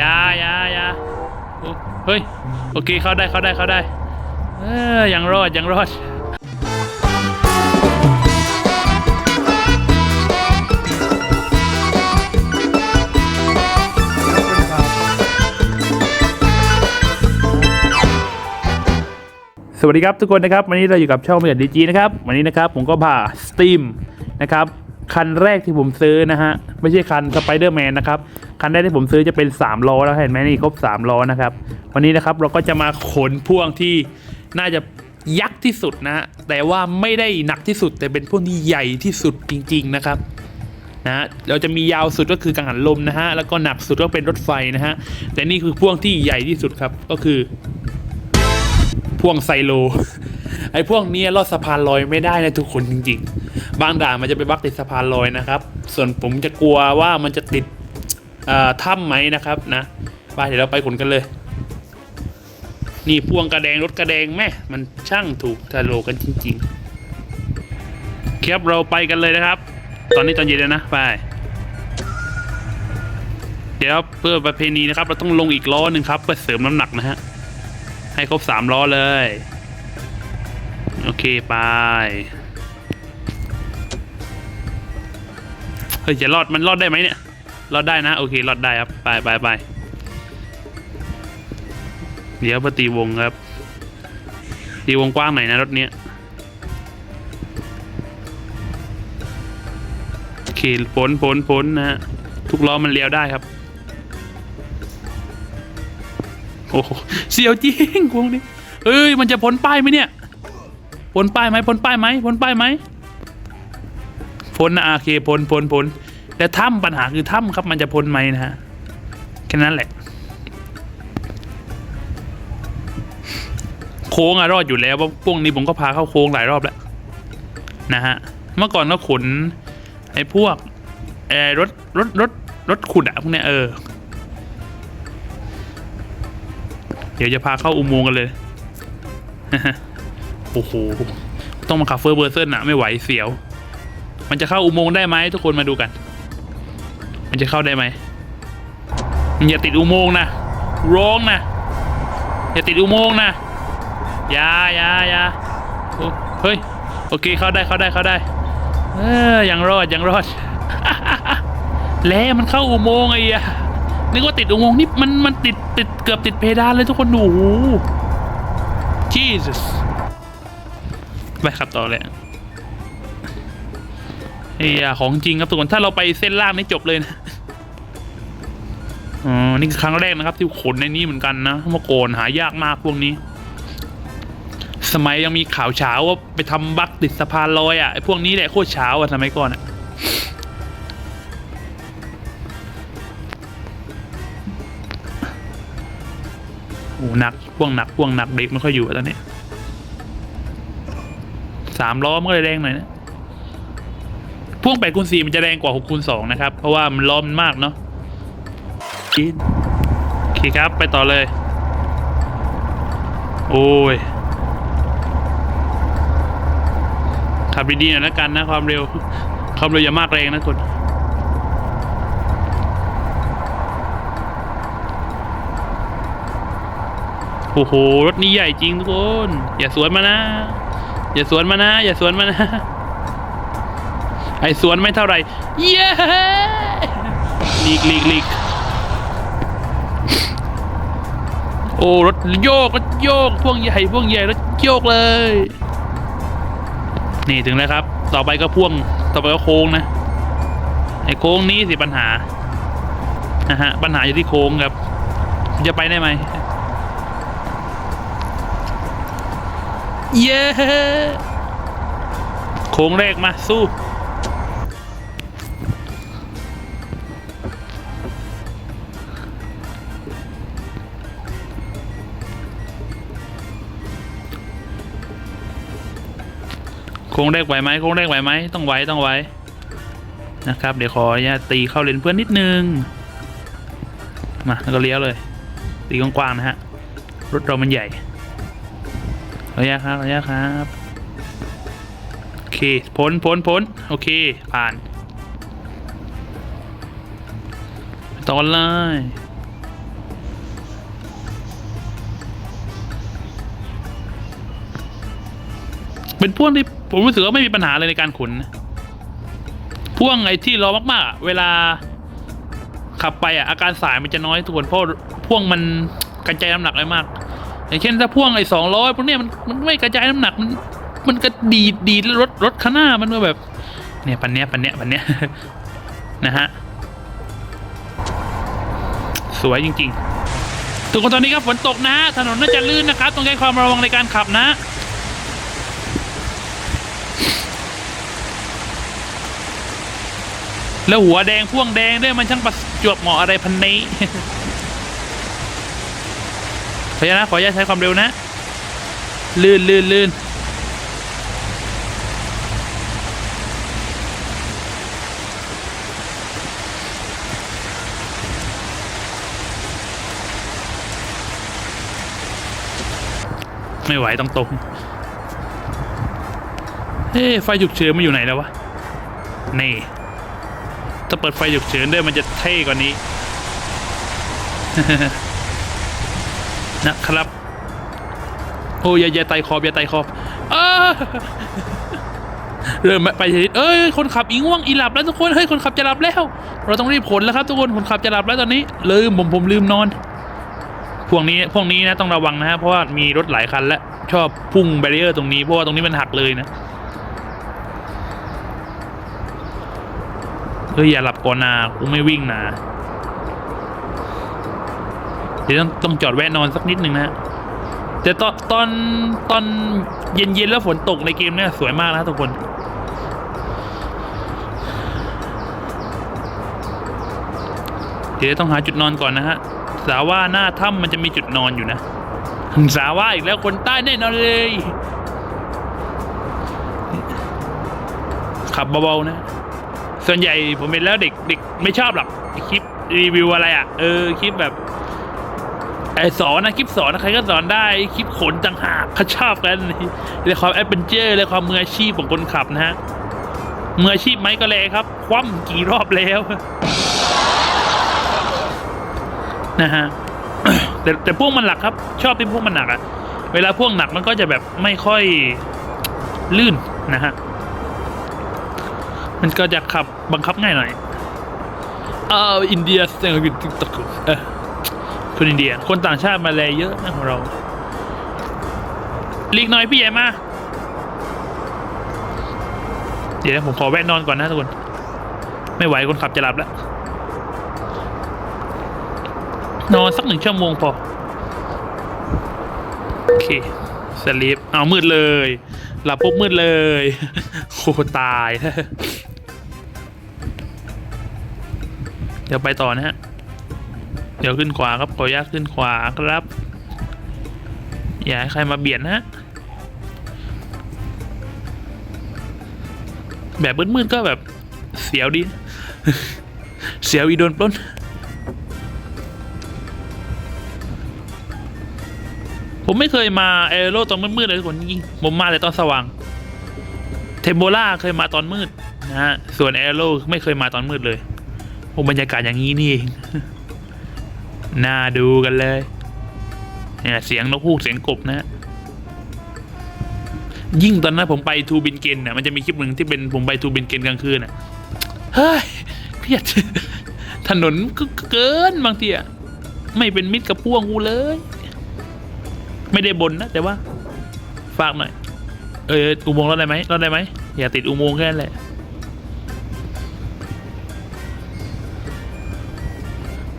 ยายายาเฮ้ยโอเคเข้าได้เข้าได้เข้าได้ เออยังรอดยังรอดสวัสดีครับทุกคนนะครับวันนี้เราอยู่กับช่องเมียดีจีนะครับวันนี้นะครับผมก็พาสตีมนะครับคันแรกที่ผมซื้อนะฮะไม่ใช่คันสไปเดอร์แมนนะครับ คันแรกที่ผมซื้อจะเป็น3ล้อแล้วเห็นไหมนี่ครบ3ล้อนะครับ วันนี้นะครับเราก็จะมาขนพ่วงที่น่าจะยักษ์ที่สุดนะฮะแต่ว่าไม่ได้หนักที่สุด แต่เป็นพ่วงที่ใหญ่ที่สุดจริง ๆนะครับนะฮะเราจะมียาวสุดก็คือกังหันลมนะฮะแล้วก็หนักสุดก็เป็นรถไฟนะฮะแต่นี่คือพ่วงที่ใหญ่ที่สุดครับก็คือ พ่วงไซโล ไอ้พวกนี้ลอดสะพานลอยไม่ได้นะทุกคนจริง ๆ บางด่านมันจะไปบักติดสะพานลอยนะครับ ส่วนผมจะกลัวว่ามันจะติด ถ้ำไหมนะครับนะไปเดี๋ยวเราไปขนกันเลย นี่พ่วงกระแดงรถกระแดงแม่มันช่างถูกทะโลกันจริงๆครับเราไปกันเลยนะครับ ตอนนี้ตอนเย็นแล้วนะไปเดี๋ยวเพื่อประเพณีนะครับ เราต้องลงอีกล้อหนึ่งครับเพื่อเสริมน้ำหนักนะฮะให้ครบสามล้อเลย โอเคไปเฮ้ยจะรอดมันรอดได้ไหมเนี่ย รอดได้นะ โอเครอดได้ครับ ไปไปไปเดี๋ยวมาตีวงครับ ตีวงกว้างหน่อยนะรถเนี้ยโอเคพ้นพ้นพ้นนะฮะทุกล้อมันเลี้ยวได้ครับ โอ้โหเสียวจริงวกนี้เอ้ยมันจะพ้นป้ายไหมเนี่ยพ้นป้ายไหมพ้นป้ายไหมพ้นป้ายไหมพ้นนะโอเคพ้นพ้นพ้น แต่ถ้ำปัญหาคือถ้ำครับมันจะพ้นไหมนะฮะแค่นั้นแหละ โค้งอะรอดอยู่แล้วเพราพวกนี้ผมก็พาเข้าโค้งหลายรอบแล้วนะฮะเมื่อก่อนก็ขนไอ้พวกเออรถรถรถรถขุดอะพวกเนี้ยเออ เดี๋ยวจะพาเข้าอุโมงค์กันเลยโอ้โหต้องมาขับเฟอร์เบอร์เซนอะไม่ไหวเสียว มันจะเข้าอุโมงค์ได้ไหมทุกคนมาดูกัน มันจะเข้าได้ไหมอย่าติดอุโมงค์นะร้องนะอย่าติดอุโมงค์นะอย่าอย่าอย่าเฮ้ยโอเคเข้าได้เข้าได้เข้าได้เออยังรอดยังรอดแล้วมันเข้าอุโมงค์ไอ้อะนึกว่าติดอุโมงค์นี่มันมันติดติดเกือบติดเพดานเลยทุกคนดูโอ้โห Jesus ไปครับต่อเลยเอ้ยของจริงครับทุกคนถ้าเราไปเส้นล่างนี่จบเลยนะ อ๋อนี่คือครั้งแรกนะครับที่ขนในนี้เหมือนกันนะเมื่อก่อนหายากมากพวกนี้ สมัยยังมีข่าวเช้าว่าไปทำบั๊กติดสะพานลอยอะไอ้พวกนี้แหละโคตรเช้าอะสมัยก่อนอะโอ้หนักพวงหนักพวงหนักเด็กไม่ค่อยอยู่อะตอนนี้สามล้อมันก็เลยแรงหน่อยนะพ่วงแปดคูณสี่มันจะแรงกว่าหกคูณสองนะครับ เพราะว่ามันล้อมันมากเนาะ กินโอเคครับไปต่อเลย โอ้ยขับดีๆหน่อยแล้วกันนะความเร็ว ความเร็วอย่ามากแรงนะคุณโอ้โห รถนี้ใหญ่จริงทุกคน อย่าสวนมานะ อย่าสวนมานะ อย่าสวนมานะ ไอสวนไม่เท่าไหร่ เย้หลีกหลีกหลีกโอ้รถโยกรถโยกพวงใหญ่พวงใหญ่รถโยกเลย นี่ถึงแล้วครับ ต่อไปก็พ่วงต่อไปก็โค้งนะไอ้โค้งนี้สิปัญหานะฮะปัญหาอยู่ที่โค้งครับ จะไปได้ไหมเย้โค้งแรกมาสู้ โค้งแรกไหวไหมโค้งแรกไหวไหมต้องไหวต้องไหวนะครับ เดี๋ยวขออนุญาตตีเข้าเลนเพื่อนนิดนึงมาแล้วก็เลี้ยวเลย ตีกว้างๆนะฮะรถเรามันใหญ่ระยะครับระยะครับโอเคพ้นพ้นพ้นโอเคผ่านตอนเลยเป็นพวกที่ ผมรู้สึกว่าไม่มีปัญหาเลยในการขนนพ่วงไอ้ที่ล้อมากๆ เวลาขับไปอะอาการสายมันจะน้อยทุกคนเพราะพ่วงมันกระจายน้ำหนักได้มาก อย่างเช่นถ้าพ่วงไอ้สองร้อยพวกเนี้ยมันมันไม่กระจายน้ำหนักมันมันก็ดีดดีดรถรถข้างหน้ามันก็แบบ เนี่ยปันเนี้ยปันเนี้ยปันเนี้ยนะฮะสวยจริงๆทุกคนตอนนี้ครับฝนตกนะถนนน่าจะลื่นนะครับต้องใช้ความระวังในการขับนะ แล้วหัวแดงพ่วงแดงด้วยมันช่างประจวบเหมาะอะไรพันนี้ขออนุญาตนะขออนุญาตใช้ความเร็วนะ ลื่นลื่นลื่นไม่ไหวต้องตรงเฮ้ไฟฉุกเฉินมันอยู่ไหนแล้ววะ นี่ ถ้าเปิดไฟฉุกเฉินด้วยมันจะเท่กว่านี้ นะครับ โอ้ยอย่ายไต่ขอบอย่าไต่ขอบเริ่มไปชนิดเอ้ย คนขับอีง่วงอีหลับแล้วทุกคน เฮ้ย คนขับจะหลับแล้ว เราต้องรีบขนแล้วครับทุกคน คนขับจะหลับแล้วตอนนี้ ลืมผมผมลืมนอน พวกนี้ พวกนี้นะต้องระวังนะฮะ เพราะว่ามีรถหลายคันแล้ว ชอบพุ่งแบรีเออร์ตรงนี้ เพราะว่าตรงนี้มันหักเลยนะ เฮ้ยอย่าหลับก่อนนะกูไม่วิ่งนะเดี๋ยวต้องต้องจอดแวะนอนสักนิดหนึ่งนะฮะแต่ตอนตอนตอนเย็นๆแล้วฝนตกในเกมเนี่ยสวยมากนะทุกคนเดี๋ยวต้องหาจุดนอนก่อนนะฮะ สาว่าหน้าถ้ำมันจะมีจุดนอนอยู่นะ สาว่าอีกแล้วคนใต้แน่นอนเลย ขับเบาๆนะ ส่วนใหญ่ผมเห็นแล้วเด็กเด็กไม่ชอบหรอกคลิปรีวิวอะไรอะเออคลิปแบบไอสอนนะคลิปสอนนะใครก็สอนได้คลิปขนต่างหากเขาชอบกันเลยความแอดเวนเจอร์เลยความมืออาชีพของคนขับนะฮะมืออาชีพไหมก็เลยครับ คว่ำกี่รอบแล้วนะฮะแต่แต่พวกมันหนักครับ ชอบที่พวกมันหนักอะเวลาพวกหนักมันก็จะแบบไม่ค่อยลื่นนะฮะ มันก็จะขับบังคับง่ายหน่อยอ่าอินเดียเซงกิตตะกุเออคนอินเดีย คนต่างชาติมาแลเยอะนะของเราลีกหน่อยพี่ใหญ่มา เดี๋ยวผมขอแวะนอนก่อนนะทุกคน ไม่ไหวคนขับจะหลับแล้ว นอนสักหนึ่งชั่วโมงพอ โอเคสลีปเอามืดเลย หลับปุ๊บมืดเลยโคตาย เดี๋ยวไปต่อนะฮะ เดี๋ยวขึ้นขวาครับขออนุญาตขึ้นขวาครับ อย่าให้ใครมาเบียดนะฮะ แบบมืดๆก็แบบเสียวดี เสียวอีโดนปล้นผมไม่เคยมาเอโร่ตอนมืดๆเลยทุกคนจริงผมมาแต่ตอนสว่าง เทมโบล่าเคยมาตอนมืดนะฮะ ส่วนเอโร่ไม่เคยมาตอนมืดเลย โอ้บรรยากาศอย่างนี้นี่เองน่าดูกันเลย เนี่ยเสียงนกฮูกเสียงกบนะฮะยิ่งตอนนั้นผมไปทูบินเกนน่ะมันจะมีคลิปหนึ่งที่เป็นผมไปทูบินเกนกลางคืนน่ะ เฮ้ยเครียดถนนก็เกินบางทีอะไม่เป็นมิตรกับพวงกูเลย ไม่ได้บนนะแต่ว่า ฝากหน่อย เอออุโมงค์รอดได้ไหมรอดได้ไหมอย่าติดอุโมงค์แค่นั้นแหละ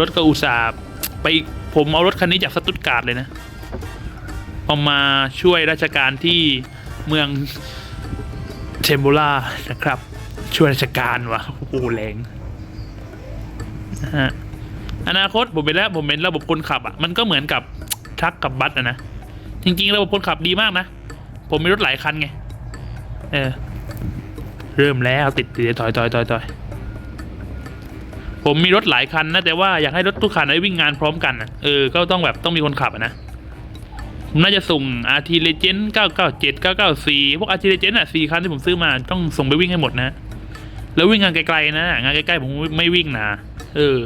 รถก็อุตส่าห์ไปผมเอารถคันนี้จากสตุตการ์ดเลยนะเอามาช่วยราชการที่เมืองเทมโบล่านะครับ ช่วยราชการวะโอ้แรงนะฮะอนาคตผมเป็นแล้วผมเป็นระบบคนขับอะมันก็เหมือนกับทรัคกับบัสอะนะจริงๆระบบคนขับดีมากนะ ผมมีรถหลายคันไง เออ เริ่มแล้วติดเดี๋ยถอยถอยถอยถอย ผมมีรถหลายคันนะแต่ว่าอยากให้รถทุกคันได้วิ่งงานพร้อมกันอะเออก็ต้องแบบต้องมีคนขับนะน่าจะส่ง RT Legend 997 994พวก RT Legend อะ4คันที่ผมซื้อมาต้องส่งไปวิ่งให้หมดนะ แล้ววิ่งงานไกลๆนะ งานใกล้ๆผมไม่วิ่งนะเออ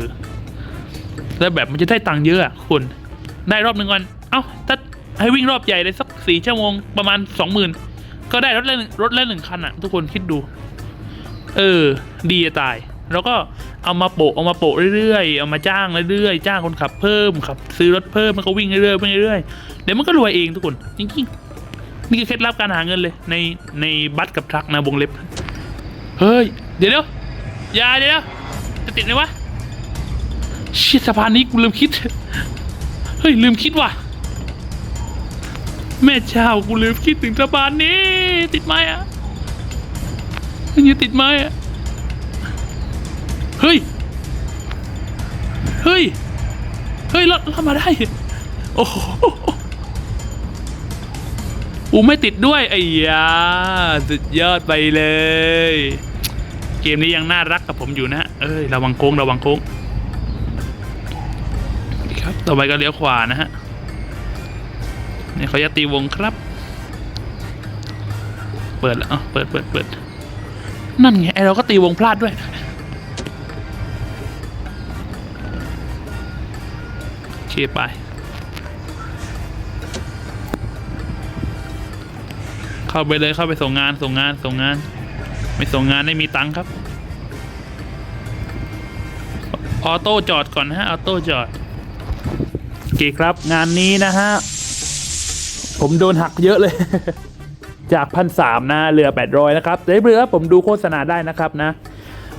แล้วแบบมันจะได้ตังค์เยอะอะคุณได้รอบหนึ่งวันเอ้าถ้าให้วิ่งรอบใหญ่เลยสักสี่ชั่วโมงประมาณสองหมื่นก็ได้รถเล่นรถเล่นหนึ่งคันอะทุกคนคิดดู เออ ดีจะตาย แล้วก็ เอามาโปะเอามาโปะเรื่อยๆ เอามาจ้างเรื่อยๆ จ้างคนขับเพิ่มขับ ซื้อรถเพิ่มมันก็วิ่งเรื่อยๆวิ่งเรื่อยๆ เดี๋ยวมันก็รวยเองทุกคนจริงๆนี่คือเคล็ดลับการหาเงินเลย ในในบัตกับทรัคนะวงเล็บ เฮ้ย เดี๋ยวเดี๋ยวอย่าเดี๋ยวจะติดไหมวะชิสะพานนี้กูลืมคิด เฮ้ยลืมคิดว่ะ แม่เจ้ากูลืมคิดถึงสะพานนี้ ติดไหมอะมันยังติดไหมอะ เฮ้ย เฮ้ย เฮ้ยรถรอดมาได้ โอ้โหอูไม่ติดด้วยไอ้ยาสุดยอดไปเลย เกมนี้ยังน่ารักกับผมอยู่นะ เอ้ย ระวังโค้ง ระวังโค้ง ครับ ต่อไปก็เลี้ยวขวานะฮะ นี่เขาจะตีวงครับ เปิดแล้วอะเปิดเปิดเปิด นั่นไง ไอเราก็ตีวงพลาดด้วย เคไปเข้าไปเลยเข้าไปส่งงานส่งงานส่งงาน ไม่ส่งงานไม่มีตังค์ครับ ออโต้จอดก่อนนะฮะออโต้จอดโอเคครับ งานนี้นะฮะ ผมโดนหักเยอะเลย จากพันสามนะเหลือแปดร้อยนะครับเดี๋ยวเบื่อผมดูโฆษณาได้นะครับนะ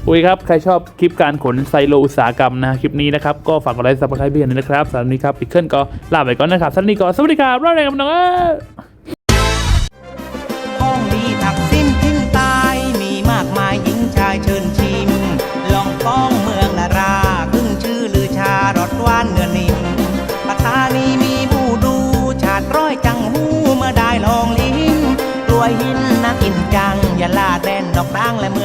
อเคครับ ใครชอบคลิปการขนไซโลอุตสาหกรรมนะคลิปนี้นะครับ ก็ฝากกดไลค์ซับสไครป์เพื่อนนะครับสำหรับนี้ครับปิดเคลื่อนก็ลาไปก่อนนะครับสำหรับวันนี้ก็สวัสดีครับรอดแรงกับน้องเอ้ยของดีทักสิ้นทิ้นตายมีมากมายหญิงชายเชิญชิม ลองป้องเมืองนาราขึ้นชื่อลือชารสหวานเนื้อนิ่มปัตตานีมีบูดูชาติร้อยจังหูเมื่อได้ลองลิ้มกล้วยหินน่ากินจังอย่าลาดแดนดอกดังและเมือง